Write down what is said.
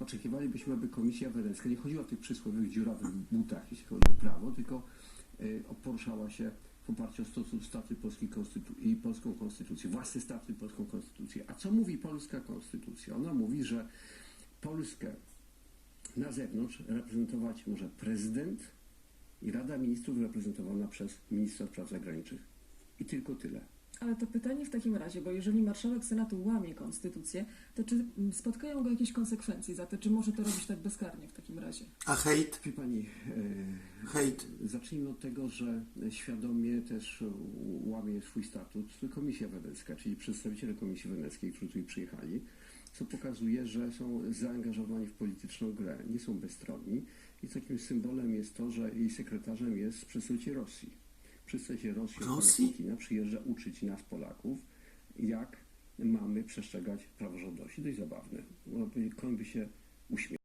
oczekiwalibyśmy, aby Komisja Wenecka nie chodziła o tych przysłowiowych dziurawych butach, jeśli chodzi o prawo, tylko y, o- poruszała się w oparciu o staty polskiej konstytu- i polską konstytucję, własny statut i polską konstytucję. A co mówi polska konstytucja? Ona mówi, że Polskę na zewnątrz reprezentować może prezydent i Rada Ministrów reprezentowana przez ministra spraw zagranicznych. I tylko tyle. Ale to pytanie w takim razie, bo jeżeli marszałek Senatu łamie konstytucję, to czy mm, spotkają go jakieś konsekwencje za to? Czy może to robić tak bezkarnie w takim razie? A hejt? Wie pani, e, Hejt. zacznijmy od tego, że świadomie też łamie swój statut Komisja Wenecka, czyli przedstawiciele Komisji Weneckiej, którzy tutaj przyjechali, co pokazuje, że są zaangażowani w polityczną grę, nie są bezstronni i takim symbolem jest to, że jej sekretarzem jest przedstawiciel Rosji. Przedstawiciel Rosji, Rosji? Putina przyjeżdża uczyć nas, Polaków, jak mamy przestrzegać praworządności. Dość zabawne. Koń by się uśmiał.